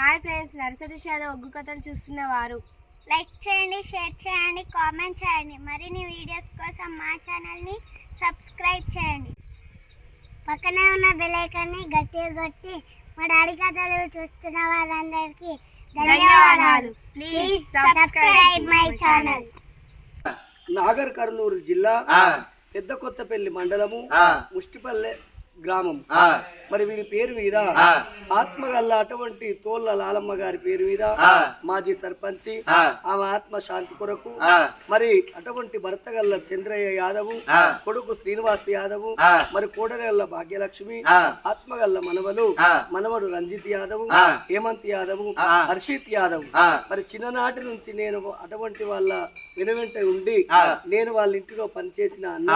Hi friends nursery షాద ఒగ్గు కథలు చూస్తున్న వారు. లైక్ చేయండి షేర్ చేయండి కామెంట్ చేయండి. మరిన్ని వీడియోస్ కోసం మా ఛానల్ని సబ్స్క్రైబ్ చేయండి. పక్కనే ఉన్న బెల్ ఐకాన్ని గట్టిగా కొట్టి మా డాడీ కథలు చూస్తున్న వారందరికీ ధన్యవాదాలు. Please subscribe my channel Nagar Kurnool జిల్లా పెద్ద కొత్తపల్లి మండలము ముష్టిపల్లె గ్రామం మరి వీరి పేరు మీద. ఆత్మగల్ల అటువంటి తోళ్ళ లాలమ్మ గారి పేరు మీద. మాజీ సర్పంచి ఆమె ఆత్మ శాంతి కొరకు మరి అటువంటి భర్త గల్ల చంద్రయ్య యాదవు. కొడుకు శ్రీనివాస్ యాదవు. మరి కోడరెల్ల భాగ్యలక్ష్మి. ఆత్మగల్ల మనవలు. మనవడు రంజిత్ యాదవ్. హేమంత్ యాదవ్. హర్షిత్ యాదవ్. మరి చిన్ననాటి నుంచి నేను అటువంటి వాళ్ళ వెనువెంట ఉండి. నేను వాళ్ళ ఇంటిలో పనిచేసిన అన్న.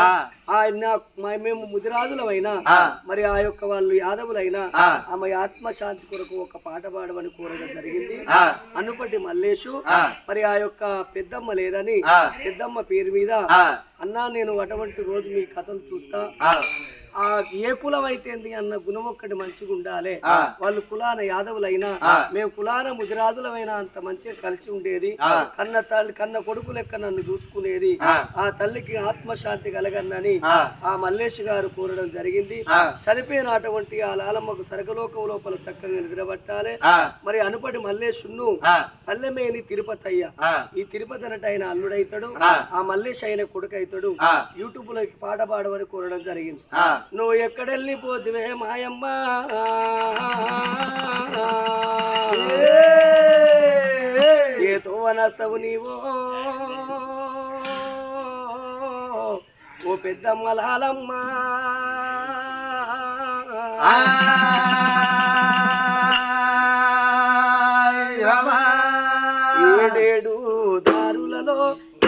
ఆయన మేము ముదిరాజులమైనా. మరి ఆ యొక్క వాళ్ళు యాదవులైనా. ఆమె ఆత్మశాంతి కొరకు ఒక పాట పాడమని కోరడం జరిగింది. అనుపటి మల్లేషు. మరి ఆ యొక్క పెద్దమ్మ లేదని. పెద్దమ్మ పేరు మీద అన్నా నేను అటువంటి రోజు మీ కథలు చూస్తా ఆ, ఏ కులం అయితే అన్న గుణం ఒక్కటి మంచిగా ఉండాలి. వాళ్ళు కులాన యాదవులైనా. మేము కులాన ముదిరాజులమైనా అంత మంచిగా కలిసి ఉండేది. కన్న తల్లి కన్న కొడుకు లెక్క నన్ను చూసుకునేది ఆ. తల్లికి ఆత్మశాంతి కలగన్నని ఆ. మల్లేష్ గారు కోరడం జరిగింది. చనిపోయిన అటువంటి ఆ లాలమ్మకు సరగలోకం లోపల చక్కగా నిద్రపట్టాలి ఆ, మరి అనుపటి మల్లేషును ఆ, పల్లెమేని తిరుపతి అయ్య ఈ తిరుపతి అన్నట్టు ఆయన అల్లుడైతాడు ఆ. మల్లేష్ అయిన కొడుకు అవుతాడు. యూట్యూబ్లో పాట పాడమని కోరడం జరిగింది. నువ్వు ఎక్కడెళ్ళిపోతివే మాయమ్మ? ఏ తోవనస్తవు నీవో? ఓ పెద్దమ్మ లాలమ్మ. ఆయ్ రమా. ఏడేడు దారులలో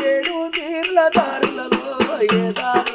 ఏడు తీర్ల దారులలో ఏ దారు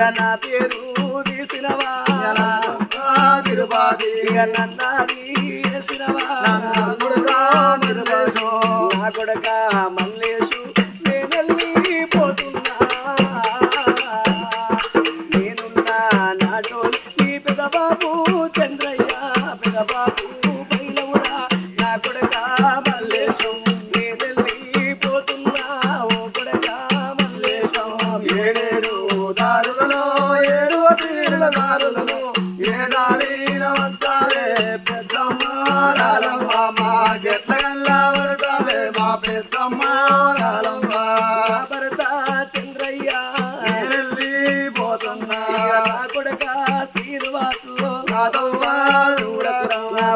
ఇక నా పేరు తీసినవా? తిరుపతి ఇక నన్నది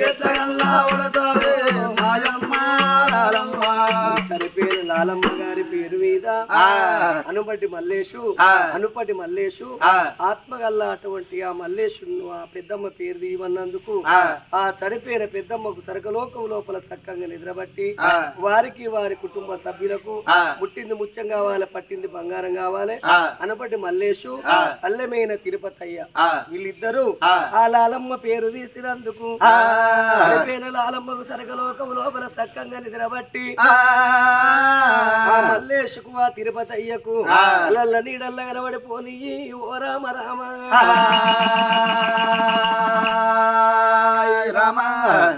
que tal? లాలమ్మ గారి పేరు మీద. అనుపటి మల్లేషు. అనుపటి మల్లేషు. ఆత్మగల్ల అటువంటి ఆ మల్లేషును ఆ పెద్దమ్మ పేరు తీయమన్నందుకు ఆ. చనిపోయిన పెద్దమ్మకు సరకలోకం లోపల సక్కంగా నిద్రబట్టి. వారికి వారి కుటుంబ సభ్యులకు. పుట్టింది ముత్యం కావాలి పట్టింది బంగారం కావాలి. అనపటి మల్లేషు. అల్లమైన తిరుపతయ్య ఆ. వీళ్ళిద్దరూ ఆ. లాలమ్మ పేరు తీసినందుకు. చనిపోయిన లాలమ్మకు సరకలోకం లోపల సక్కంగా నిద్రబట్టి వెంకటేశ్కు ఆ. తిరుపతి అయ్యకు అలల్ల నీడల్ల కనబడిపోని ఓ రామ. రామ రామ.